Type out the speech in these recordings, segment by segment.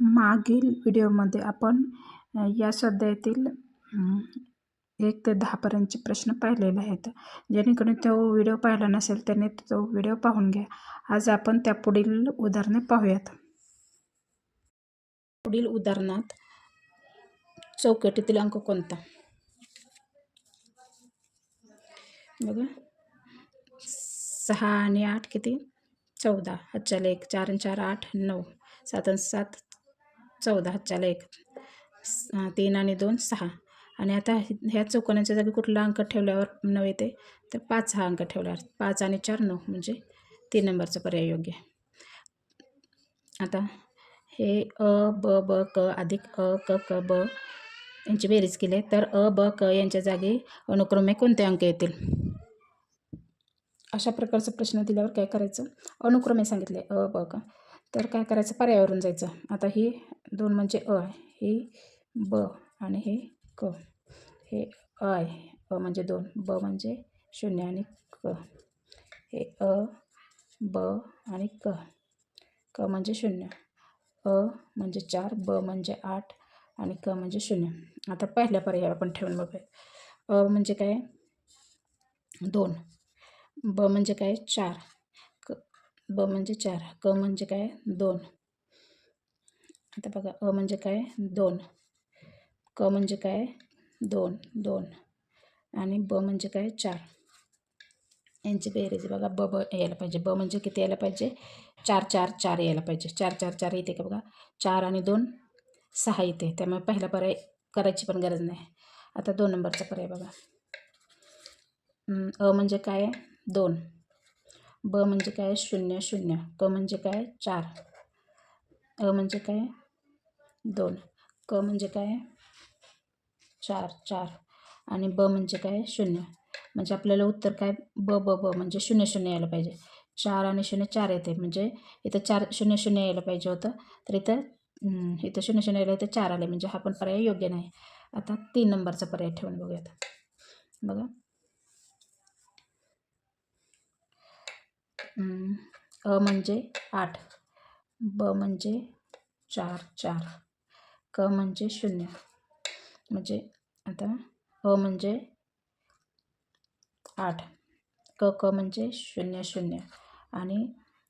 मागील व्हिडिओमध्ये आपण या स्वाध्यायातील एक ते दहापर्यंतचे प्रश्न पाहिलेले आहेत. जेणेकरून तो व्हिडिओ पाहिला नसेल त्याने तो व्हिडिओ पाहून घ्या. आज आपण त्या पुढील उदाहरणे पाहूयात. पुढील उदाहरणात चौकटीतील अंक कोणता? बघा. सहा आणि आठ किती? चौदा. अच्छा एक चार आणि चार आठ नऊ. सात आणि सात चौदा हातच्याला एक. तीन आणि दोन सहा. आणि आता ह्या चौकोनाच्या जागी कुठला अंक ठेवल्यावर नऊ येते? तर पाच हा अंक ठेवल्यावर पाच आणि चार नऊ म्हणजे तीन नंबरचा पर्याय योग्य. आता हे अ ब ब क अधिक अ क क ब यांची बेरीज केली तर अ ब क यांच्या जागी अनुक्रमे कोणते अंक येतील? अशा प्रकारचा प्रश्न दिल्यावर काय करायचं? अनुक्रमे सांगितले. अ ब क. तर काय करायचं? पर्यायावरून जायचं. आता ही दोन म्हणजे अ ही ब आणि हे क. हे अ आहे अ म्हणजे दोन. ब म्हणजे शून्य आणि क. हे अ ब आणि क. क म्हणजे शून्य. अ म्हणजे चार ब म्हणजे आठ आणि क म्हणजे शून्य. आता पहिल्या पर्यायावर आपण ठेवून बघूया. अ म्हणजे काय? दोन. ब म्हणजे काय? चार. ब म्हणजे चार क म्हणजे काय? दोन. आता बघा अ म्हणजे काय? दोन. क म्हणजे काय? दोन दोन. आणि ब म्हणजे काय? चार. यांची बेरीज बघा ब ब यायला पाहिजे. ब म्हणजे किती यायला पाहिजे? चार चार चार यायला पाहिजे. चार चार चार येते का बघा? चार आणि दोन सहा येते त्यामुळे पहिला पर्याय करायची पण गरज नाही. आता दोन नंबरचा पर्याय बघा. अ म्हणजे काय? दोन. ब म्हणजे काय? शून्य शून्य. क म्हणजे काय? चार. अ म्हणजे काय? दोन. क म्हणजे काय? चार चार. आणि ब म्हणजे काय? शून्य. म्हणजे आपल्याला उत्तर काय? ब ब ब म्हणजे शून्य शून्य यायला पाहिजे. चार आणि शून्य चार येते. म्हणजे इथं चार शून्य शून्य यायला पाहिजे होतं. तर इथं इथं शून्य शून्य यायला इथं चार आले. म्हणजे हा पण पर्याय योग्य नाही. आता तीन नंबरचा पर्याय ठेवून बघूयात. बघा. अ म्हणजे आठ. ब म्हणजे चार चार. क म्हणजे शून्य. म्हणजे आता अ म्हणजे आठ. क क म्हणजे शून्य शून्य. आणि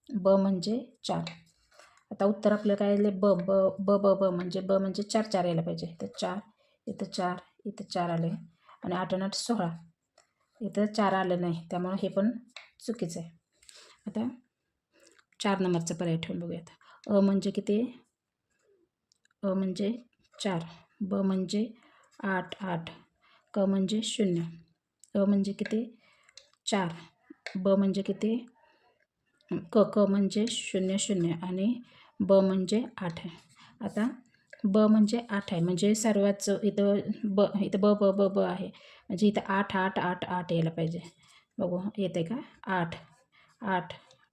ब म्हणजे चार. आता उत्तर आपलं काय आले ब ब ब ब ब म्हणजे ब म्हणजे चार चार यायला पाहिजे. इथं चार इथं चार इथं चार आले आणि आठ आठ सोळा. इथं चार आलं नाही. त्यामुळं हे पण चुकीचं आहे. आता चार नंबरचा पर्याय ठेवून बघूयात. अ म्हणजे किती? अ म्हणजे चार. ब म्हणजे आठ आठ. क म्हणजे शून्य. अ म्हणजे किती? चार. ब म्हणजे किती? क क म्हणजे शून्य शून्य आणि ब म्हणजे आठ आहे. आता ब म्हणजे आठ आहे. म्हणजे सर्वात इथं ब इथं ब ब ब ब आहे. म्हणजे इथं आठ आठ आठ आठ यायला पाहिजे. बघू येते का? आठ. आठ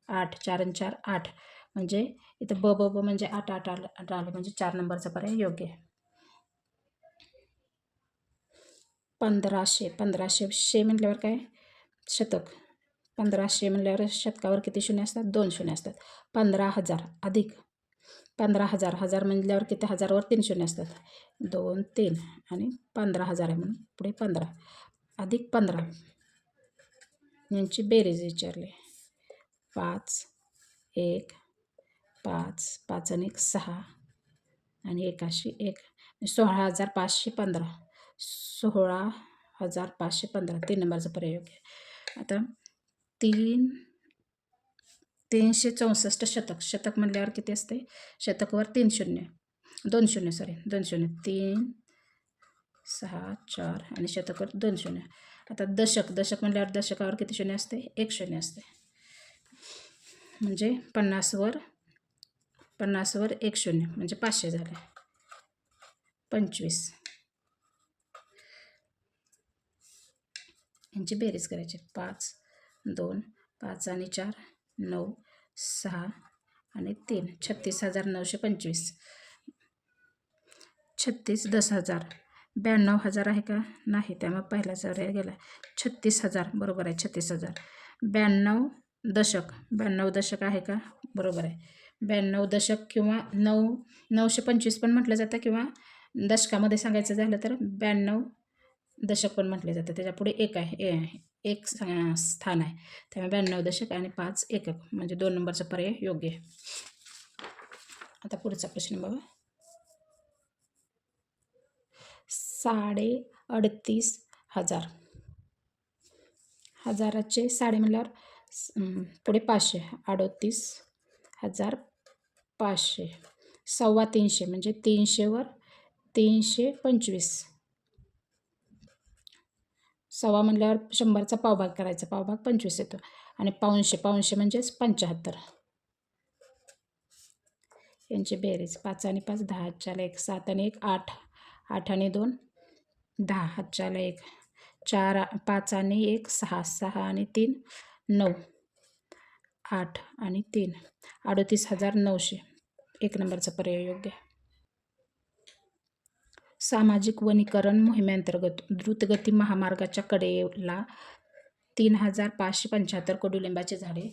आठ चार आणि चार आठ. म्हणजे इथं ब ब ब म्हणजे आठ आठ आलं आठ आलं म्हणजे चार नंबरचा पर्याय योग्य आहे. पंधराशे पंधराशे शे म्हटल्यावर काय? शतक. पंधराशे म्हटल्यावर शतकावर किती शून्य असतात? दोन शून्य असतात. पंधरा हजार अधिक. पंधरा हजार हजार म्हटल्यावर किती? हजारावर तीन शून्य असतात. दोन तीन आणि पंधरा हजार आहे म्हणून पुढे पंधरा. अधिक पंधरा. यांची बेरीज विचारली. पाच एक पाच पाच आणि एक सहा. आणि एकाशी एक सोळा हजार पाचशे पंधरा. सोळा हजार पाचशे पंधरा. तीन नंबरचा प्रयोग आहे. आता तीन तीनशे चौसष्ट शतक. शतक म्हटल्यावर किती असते? शतकवर तीन शून्य. दोन शून्य सॉरी दोन शून्य. तीन सहा चार आणि शतकवर दोन शून्य. आता दशक. दशक म्हटल्यावर दशकावर किती शून्य असते? एक शून्य असते. म्हणजे पन्नासवर पन्नासवर एक शून्य म्हणजे पाचशे झाले. पंचवीस. यांची बेरीज करायची पाच दोन पाच आणि चार नऊ सहा आणि तीन. छत्तीस हजार नऊशे पंचवीस. छत्तीस दस हजार. ब्याण्णव हजार आहे का? नाही त्यामुळे पहिला पर्याय गेला. छत्तीस हजार बरोबर आहे छत्तीस हजार. ब्याण्णव दशक. ब्याण्णव दशक आहे का? बरोबर आहे. ब्याण्णव दशक किंवा नऊ नऊशे पंचवीस पण म्हटलं जातं किंवा दशकामध्ये सांगायचं झालं तर ब्याण्णव दशक पण म्हटले जातं. त्याच्यापुढे एक आहे ए आहे एक स्थान आहे. त्यामुळे ब्याण्णव दशक आणि पाच एकक म्हणजे दोन नंबरचा पर्याय योग्य आहे. आता पुढचा प्रश्न बघा. साडे अडतीस हजार. हजाराचे साडे म्हणल्यावर पुढे पाचशे अडतीस हजार पाचशे सव्वा तीनशे म्हणजे तीनशेवर तीनशे पंचवीस. सव्वा म्हटल्यावर शंभरचा पावभाग करायचा पावभाग पंचवीस येतो. आणि पाऊनशे पाऊनशे म्हणजेच पंच्याहत्तर. यांची बेरीज पाच आणि पाच दहा हातच्याला एक सात आणि एक आठ. आठ आणि दोन दहा हातच्याला एक. चार पाच आणि एक सहा सहा आणि तीन. नऊ आठ आणि तीन. अडतीस हजार नऊशे. एक नंबरचा पर्याय योग्य आहे. सामाजिक वनीकरण मोहिमेअंतर्गत द्रुतगती महामार्गाच्या कडेला तीन हजार पाचशे पंच्याहत्तर कडुलिंबाची झाडे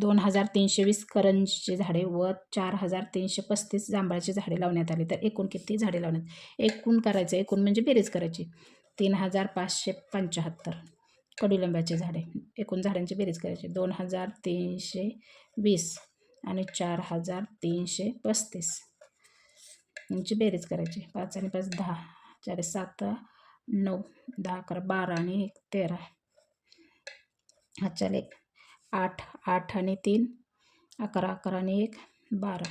दोन हजार तीनशे वीस करंजीची झाडे व चार हजार तीनशे पस्तीस जांभळाची झाडे लावण्यात आली. तर एकूण किती झाडे लावण्यात? एकूण करायचं एकूण म्हणजे बेरीज करायची. तीन हजार पाचशे पंच्याहत्तर. कडुलिंबाची झाडे. एकूण झाडांची बेरीज करायची. दोन हजार तीनशे वीस आणि चार हजार तीनशे पस्तीस यांची बेरीज करायची. पाच आणि पाच दहा. चार सात नऊ दहा अकरा बारा आणि एक तेरा. अच्छा एक आठ आठ आणि तीन अकरा अकरा आणि एक बारा.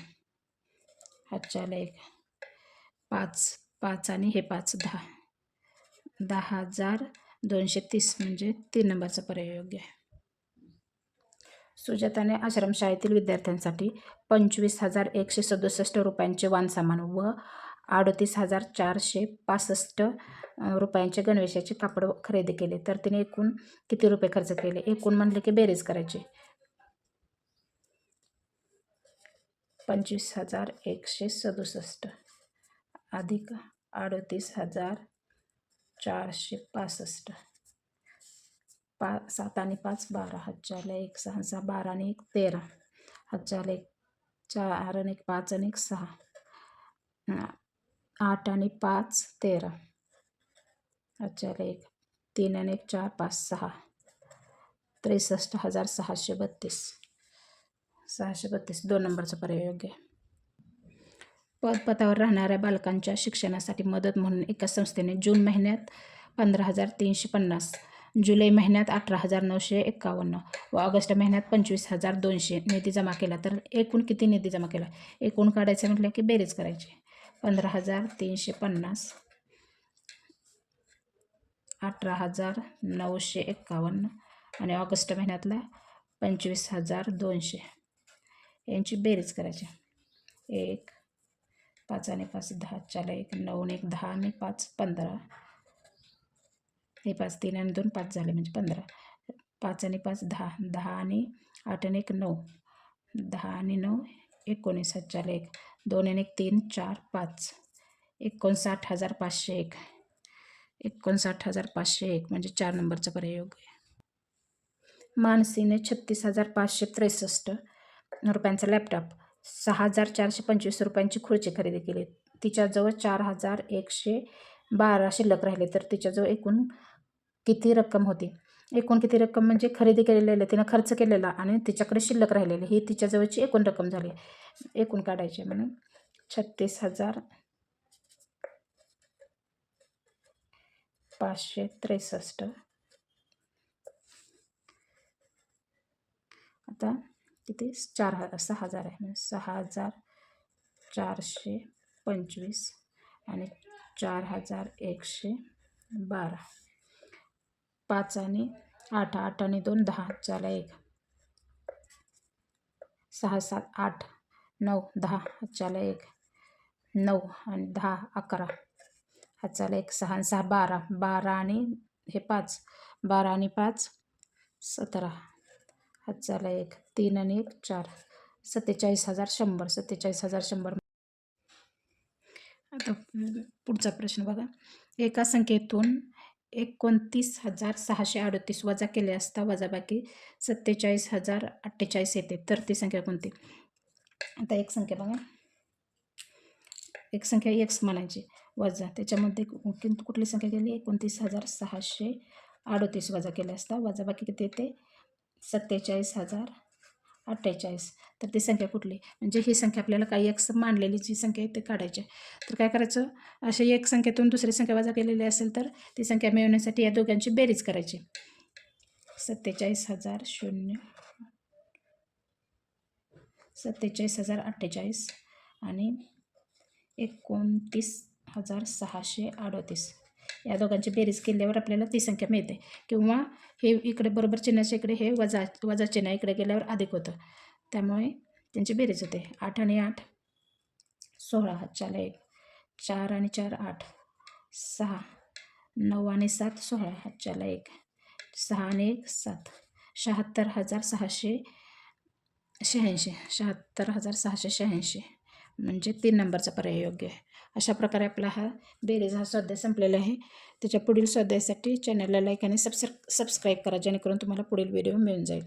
अच्छा एक पाच पाच आणि हे पाच दहा. दहा हजार दोनशे तीस म्हणजे तीन नंबरचा पर्याय योग्य आहे. सुजाताने आश्रमशाळेतील विद्यार्थ्यांसाठी पंचवीस हजार एकशे सदुसष्ट रुपयांचे वानसामान व अडतीस हजार चारशे पासष्ट रुपयांचे गणवेशाचे कापड खरेदी केले. तर तिने एकूण किती रुपये खर्च केले? एकूण म्हणले की बेरीज करायची. पंचवीस हजार एकशे सदुसष्ट अधिक अडतीस हजार चारशे पासष्ट. पा सात आणि पाच बारा हजार एक सहा सहा बारा आणि एक तेरा. हजार एक चार आणि एक पाच आणि एक सहा. आठ आणि पाच तेरा. हजार एक तीन आणि एक चार पाच सहा. त्रेसष्ट हजार सहाशे बत्तीस. सहाशे बत्तीस. दोन नंबरचा पर्याय योग्य आहे. पदपथावर राहणाऱ्या बालकांच्या शिक्षणासाठी मदत म्हणून एका संस्थेने जून महिन्यात पंधरा हजार तीनशे पन्नास जुलै महिन्यात अठरा हजार नऊशे एक्कावन्न व ऑगस्ट महिन्यात पंचवीस हजार दोनशे निधी जमा केला. तर एकूण किती निधी जमा केला? एकूण काढायचं म्हटलं की बेरीज करायची. पंधरा हजार तीनशे पन्नास अठरा हजार नऊशे एक्कावन्न आणि ऑगस्ट महिन्यातला पंचवीस हजार दोनशे. यांची बेरीज करायची. एक पाच आणि पाच दहा चार एक नऊ एक दहा आणि पाच पंधरा. हे पाच तीन आणि दोन पाच झाले म्हणजे पंधरा. पाच आणि पाच दहा दहा आणि आठ आणि एक नऊ. दहा आणि नऊ एकोणीस हजार एक. दोन आणि एक तीन चार पाच. एकोणसाठ हजार पाचशे एक. एकोणसाठ हजार पाचशे एक म्हणजे चार नंबरचा पर्याय योग्य मानसीने छत्तीस हजार पाचशे त्रेसष्ट रुपयांचा लॅपटॉप. सहा हजार चारशे पंचवीस रुपयांची खुर्ची खरेदी केली. तिच्याजवळ चार हजार एकशे बारा शिल्लक राहिले. तर तिच्याजवळ एकूण किती रक्कम होती? एकूण किती रक्कम म्हणजे खरेदी केलेले तिनं खर्च केलेला आणि तिच्याकडे शिल्लक राहिलेली. ही तिच्याजवळची एकूण रक्कम झाली. एकूण काढायची म्हणून छत्तीस हजार पाचशे त्रेसष्ट. आता किती? चार हजार सहा हजार आहे म्हणजे सहा हजार चारशे पंचवीस आणि चार हजार एकशे बारा. पाच आणि आठ आठ आणि दोन दहा. चाला एक. सहा सात आठ नऊ दहा. हातच्याला एक. नऊ आणि दहा अकरा. हातच्याला एक सहा आणि सहा बारा. बारा आणि हे पाच. बारा आणि पाच सतरा. हातच्याला एक तीन आणि एक चार. सत्तेचाळीस हजार शंभर सत्तेचाळीस हजार शंभर. आता पुढचा प्रश्न बघा. एका संख्येतून एकोणतीस हजार सहाशे अडतीस वजा केले असता वजाबाकी सत्तेचाळीस हजार अठ्ठेचाळीस येते. तर ती संख्या कोणती? आता एक संख्या बघा. एक संख्या एक्स म्हणायची. वजा. त्याच्यामध्ये कुठली संख्या गेली? एकोणतीस हजार सहाशे अडतीस वजा केले असता. वजाबाकी किती येते? सत्तेचाळीस हजार अठ्ठेचाळीस. तर ती संख्या कुठली? म्हणजे ही संख्या आपल्याला काही एक मांडलेली जी संख्या आहे ते काढायची आहे. तर काय करायचं? अशी एक संख्येतून दुसरी संख्या वजा केलेली असेल तर ती संख्या मिळवण्यासाठी या दोघांची बेरीज करायची. सत्तेचाळीस हजार शून्य. सत्तेचाळीस हजार अठ्ठेचाळीस आणि एकोणतीस हजार सहाशे अडतीस. या दोघांची बेरीज केल्यावर आपल्याला ती संख्या मिळते. किंवा हे इकडे बरोबर चिन्हाच्या इकडे हे वजा वजा चिन्ह इकडे गेल्यावर अधिक होतं. त्यामुळे त्यांची बेरीज होते. आठ आणि आठ सोळा हातच्याला एक चार आणि चार आठ सहा नऊ आणि सात सोळा हातच्याला एक सहा आणि एक सात शहात्तर हजार सहाशे शहाऐंशी शहात्तर हजार सहाशे शहाऐंशी. म्हणजे तीन नंबरचा पर्याय योग्य आहे. अशा प्रकारे आपला हा बेरीज हा स्वाध्याय संपलेला आहे. त्याच्या पुढील स्वाध्यायासाठी चॅनलला लाईक आणि सबस्क्राईब सबस्क्राईब करा जेणेकरून तुम्हाला पुढील व्हिडिओ मिळून जाईल.